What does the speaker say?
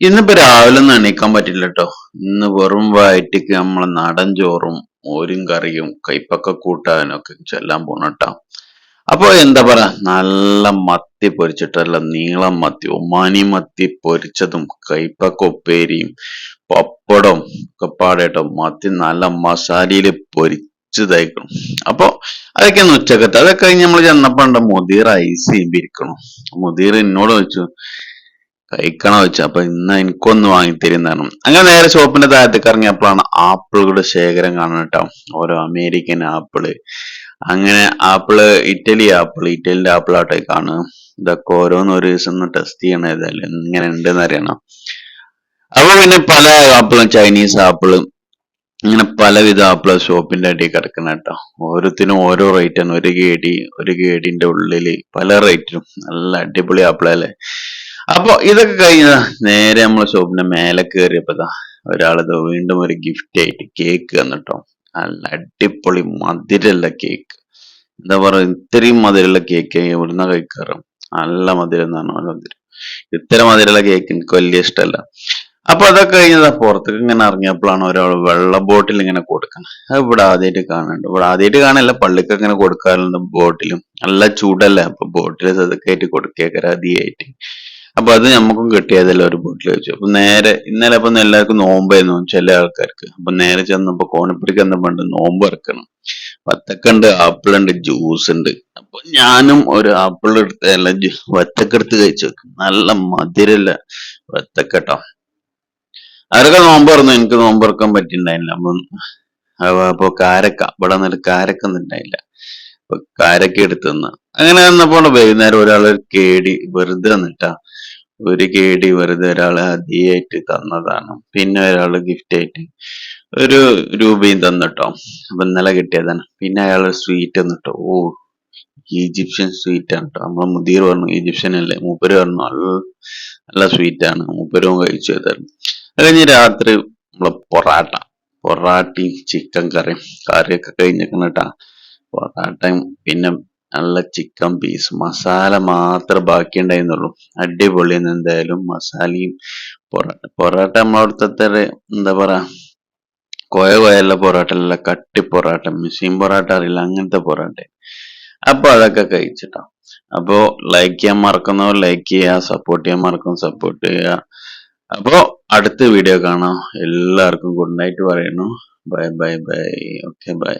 ഇന്നിപ്പോ രാവിലെ ഒന്നും എണീക്കാൻ പറ്റില്ല കേട്ടോ ഇന്ന് വെറും വയറ്റിക്ക് നമ്മളെ നാടൻ ചോറും മോരും കറിയും കൈപ്പക്ക കൂട്ടാനും ഒക്കെ ചെല്ലാൻ പോണ കേട്ടോ അപ്പൊ എന്താ പറയാ നല്ല മത്തി പൊരിച്ചിട്ടല്ല നീളം മത്തി ഒമാനി മത്തി പൊരിച്ചതും കൈപ്പക്ക ഉപ്പേരിയും പപ്പടം ഒക്കെ പാടേട്ടോ മത്തി നല്ല മസാലയിൽ പൊരിച്ചതായിക്കണം അപ്പൊ അതൊക്കെ ഒന്ന് ഉച്ചക്കത്തെ അതൊക്കെ കഴിഞ്ഞ് നമ്മൾ ചെന്നപ്പോ മുതിർ ഐസ് ചെയ്യുമ്പോ ഇരിക്കണം. മുതിർ എന്നോട് ചോദിച്ചു കഴിക്കണോ വെച്ചു. അപ്പൊ ഇന്ന് എനിക്കൊന്ന് വാങ്ങിത്തരുന്നതാണ്. അങ്ങനെ നേരെ ഷോപ്പിന്റെ താഴത്തേക്ക് ഇറങ്ങിയപ്പോഴാണ് ആപ്പിളുകളുടെ ശേഖരം കാണുന്നത് കേട്ടോ. ഓരോ അമേരിക്കൻ ആപ്പിൾ. അങ്ങനെ ആപ്പിൾ ഇറ്റലി ആപ്പിൾ ഇറ്റലിന്റെ ആപ്പിൾ ആട്ടെ കാണുക ഇതൊക്കെ ഓരോന്ന് ഒരു ദിവസം ഒന്ന് ടെസ്റ്റ് ചെയ്യണ ഏതായാലും ഇങ്ങനെ ഉണ്ടെന്ന് അറിയണം. അപ്പൊ പിന്നെ പല ആപ്പിളും ചൈനീസ് ആപ്പിളും ഇങ്ങനെ പലവിധ ആപ്പിൾ ഷോപ്പിന്റെ അടിയിൽ കിടക്കണ കേട്ടോ. ഓരോത്തിനും ഓരോ റേറ്റ് ആണ് ഒരു ഗേഡി ഒരു ഗേഡിന്റെ ഉള്ളിൽ പല റേറ്റിലും നല്ല അടിപൊളി ആപ്പിളല്ലേ അപ്പൊ ഇതൊക്കെ കഴിഞ്ഞ നേരെ നമ്മളെ ഷോപ്പിന്റെ മേലെ കയറിയപ്പോ ഒരാളത് വീണ്ടും ഒരു ഗിഫ്റ്റ് ആയിട്ട് കേക്ക് തന്നിട്ടോ. നല്ല അടിപൊളി മധുരമുള്ള കേക്ക് എന്താ പറയുക ഇത്രയും മധുരമുള്ള കേക്ക് ഇവിടുന്ന കഴിക്കാറ്. നല്ല മധുരം എന്നാണ് മധുരം. ഇത്ര മധുരമുള്ള കേക്ക് എനിക്ക് വലിയ ഇഷ്ടമല്ല. അപ്പൊ അതൊക്കെ കഴിഞ്ഞതാ പുറത്തേക്ക് ഇങ്ങനെ ഇറങ്ങിയപ്പോഴാണ് ഒരാൾ വെള്ള ബോട്ടിൽ ഇങ്ങനെ കൊടുക്കണം അത് ഇവിടെ ആദ്യമായിട്ട് കാണുന്നുണ്ട്. ഇവിടെ ആദ്യമായിട്ട് കാണല്ല പള്ളിക്ക് ഇങ്ങനെ കൊടുക്കാറുണ്ട് ബോട്ടിലും നല്ല ചൂടല്ലേ? അപ്പൊ ബോട്ടിൽ സതക്കായിട്ട് കൊടുക്കേക്കര ആദ്യമായിട്ട് അപ്പൊ അത് നമുക്കും കിട്ടിയതല്ല ഒരു ബോട്ടിൽ വെച്ചു. അപ്പൊ നേരെ ഇന്നലെ അപ്പൊ എല്ലാവർക്കും നോമ്പായിരുന്നു ചില ആൾക്കാർക്ക്. അപ്പൊ നേരെ ചെന്നപ്പോ കോണിപ്പിടിക്ക് പണ്ട് നോമ്പ് ഇറക്കണം വത്തക്കുണ്ട് ആപ്പിൾ ഉണ്ട് ജ്യൂസ് ഉണ്ട്. അപ്പൊ ഞാനും ഒരു ആപ്പിൾ എടുത്ത് അല്ല വത്തക്ക എടുത്ത് കഴിച്ചു നല്ല മധുരല്ല വത്തക്കട്ടോ അവരൊക്കെ നോമ്പ് എനിക്ക് നോമ്പ് ഇറക്കാൻ പറ്റിണ്ടായില്ല. അപ്പൊ അപ്പൊ കാരക്ക ഇവിടെ നിന്നൊരു കാരക്കൊന്നും ഉണ്ടായില്ല. കാരക്ക എടുത്തു തന്നു അങ്ങനെ വന്നപ്പോൾ വൈകുന്നേരം ഒരാൾ കേടി വെറുതെ വന്നിട്ടാ. ഒരു കേടി വെറുതെ ഒരാൾ ആദ്യമായിട്ട് തന്നതാണ്. പിന്നെ ഒരാൾ ഗിഫ്റ്റ് ആയിട്ട് ഒരു രൂപയും തന്നിട്ടോ. അപ്പൊ ഇന്നലെ കിട്ടിയതാണ്. പിന്നെ അയാൾ സ്വീറ്റ് തന്നിട്ടോ. ഓ ഈജിപ്ഷ്യൻ സ്വീറ്റ് ആണ് കേട്ടോ നമ്മളെ മുദീർ പറഞ്ഞു ഈജിപ്ഷ്യൻ അല്ലേ? മൂപ്പര് പറഞ്ഞു നല്ല നല്ല സ്വീറ്റ് ആണ്. മൂപ്പരും കഴിച്ചു തരുന്നു അത് കഴിഞ്ഞ് രാത്രി നമ്മളെ പൊറാട്ട. പൊറാട്ടയും ചിക്കൻ കറിയും. കറിയൊക്കെ കഴിഞ്ഞിരിക്കണം കേട്ടാ. പൊറാട്ടയും പിന്നെ നല്ല ചിക്കൻ പീസ് മസാല മാത്രം ബാക്കി അടിപൊളി എന്തായാലും മസാലയും പൊറോട്ട പൊറോട്ട നമ്മളവിടുത്തെ എന്താ പറയാ കൊയ കൊയല്ല പൊറോട്ട അല്ല കട്ടി പൊറോട്ട മിഷീൻ പൊറോട്ട അറിയില്ല അങ്ങനത്തെ പൊറോട്ട. അപ്പൊ അതൊക്കെ കഴിച്ചിട്ടോ. അപ്പോ ലൈക്ക് ചെയ്യാൻ മറക്കുന്നവർ ലൈക്ക് ചെയ്യുക സപ്പോർട്ട് ചെയ്യാൻ മറക്കും സപ്പോർട്ട് ചെയ്യുക. അപ്പോ അടുത്ത വീഡിയോ കാണാം. എല്ലാവർക്കും ഗുഡ് നൈറ്റ് പറയുന്നു. Bye bye bye okay bye